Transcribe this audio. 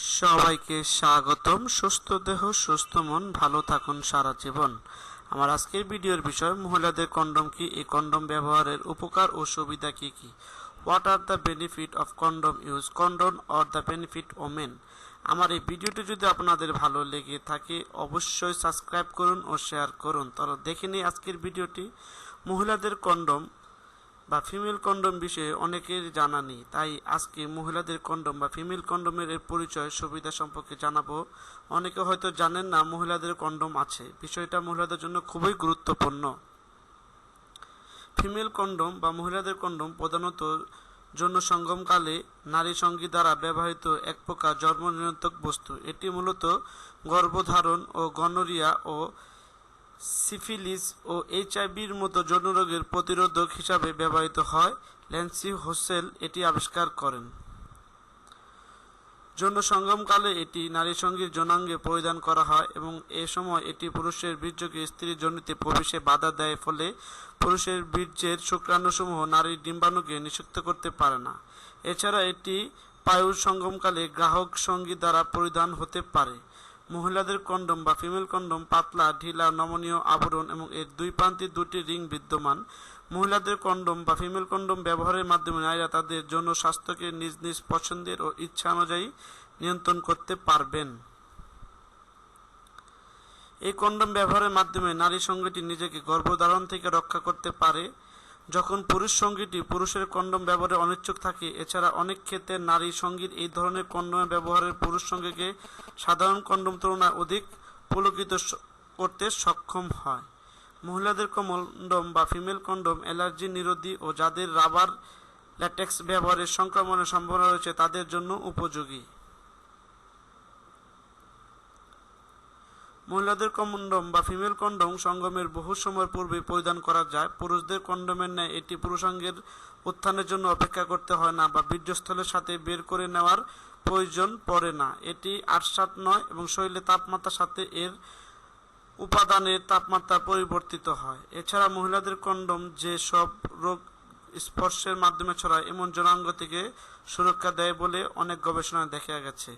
সবাইকে স্বাগতম। সুস্থ দেহ, সুস্থ মন, ভালো থাকুন সারা জীবন। আমার আজকের ভিডিওর বিষয়, মহিলাদের কন্ডম কি? এই কন্ডম ব্যবহারের উপকার ও সুবিধা কি কি? What are the benefit of condom use condom or the benefit women আমার এই ভিডিওটি যদি আপনাদের ভালো লেগে থাকে, অবশ্যই সাবস্ক্রাইব করুন ও শেয়ার করুন। তাহলে দেখে নিই আজকের ভিডিওটি। মহিলাদের কন্ডম বা ফিমেল কন্ডম বিষয়ে অনেকের জানা নেই, তাই আজকে মহিলাদের কন্ডম বা ফিমেল কন্ডমের এর পরিচয়, সুবিধা সম্পর্কে জানাব। অনেকে হয়তো জানেন না মহিলাদের কন্ডম আছে। বিষয়টা মহিলাদের জন্য খুবই গুরুত্বপূর্ণ। ফিমেল কন্ডম বা মহিলাদের কন্ডম প্রধানত জন্য সঙ্গমকালে নারী সঙ্গী দ্বারা ব্যবহৃত এক প্রকার জন্ম নিয়ন্ত্রক বস্তু। এটি মূলত গর্ভধারণ ও গনোরিয়া ও সিফিলিস ও এইচআইভির মতো যৌন রোগের প্রতিরোধক হিসাবে ব্যবহৃত হয়। ল্যান্সি হোসেল এটি আবিষ্কার করেন। যৌন সঙ্গমকালে এটি নারী সঙ্গীর যৌনাঙ্গে পরিধান করা হয় এবং এ সময় এটি পুরুষের বীর্যকে স্ত্রীর জনিতে প্রবেশে বাধা দেয় ফলে পুরুষের বীর্যের শুক্রাণুসমূহ নারীর ডিম্বাণুকে নিষিক্ত করতে পারে না। এছাড়া এটি পায়ুর সঙ্গমকালে গ্রাহক সঙ্গী দ্বারা পরিধান হতে পারে। মহিলাদের কন্ডম বা ফিমেল কন্ডম, পাতলা, ঢিলা, নমনীয়, আবরণ এবং এর দুই প্রান্তে দুটি রিং বিদ্যমান। মহিলাদের কন্ডম বা ফিমেল কন্ডম ব্যবহারের মাধ্যমে নারীরা তাদের যৌন স্বাস্থ্যকে নিজ নিজ পছন্দের ও ইচ্ছা অনুযায়ী নিয়ন্ত্রণ করতে পারবেন। এই কন্ডম ব্যবহারের মাধ্যমে নারী সঙ্গীটি নিজেকে গর্ভধারণ থেকে রক্ষা করতে পারে। যখন পুরুষ সঙ্গীটি পুরুষের কন্ডম ব্যবহারে অনিচ্ছুক থাকে, এছাড়া অনেক ক্ষেত্রে নারী সংগীত এই ধরনের কন্ডম ব্যবহারের পুরুষ সঙ্গীকে সাধারণ কন্ডম তুলনায় অধিক পুলকিত করতে সক্ষম হয়। মহিলাদের কন্ডম বা ফিমেল কন্ডম অ্যালার্জি নিরোধী ও যাদের রাবার ল্যাটেক্স ব্যবহারের সংক্রমণের সম্ভাবনা রয়েছে, তাদের জন্য উপযোগী। মহিলাদের কন্ডম বা ফিমেল কন্ডম সঙ্গমের বহু সময় পূর্বে পরিধান করা যায়। পুরুষদের কন্ডমের ন্যায় এটি পুরুষাঙ্গের উত্থানের জন্য অপেক্ষা করতে হয় না বা বীর্যস্থলের সাথে বের করে নেওয়ার প্রয়োজন পড়ে না। এটি আটসাত নয় এবং শরীরে তাপমাত্রার সাথে এর উপাদানের তাপমাত্রা পরিবর্তিত হয়। এছাড়া মহিলাদের কন্ডম যে সব রোগ স্পর্শের মাধ্যমে ছড়ায়, এমন জনাঙ্গ থেকে সুরক্ষা দেয় বলে অনেক গবেষণায় দেখা গেছে।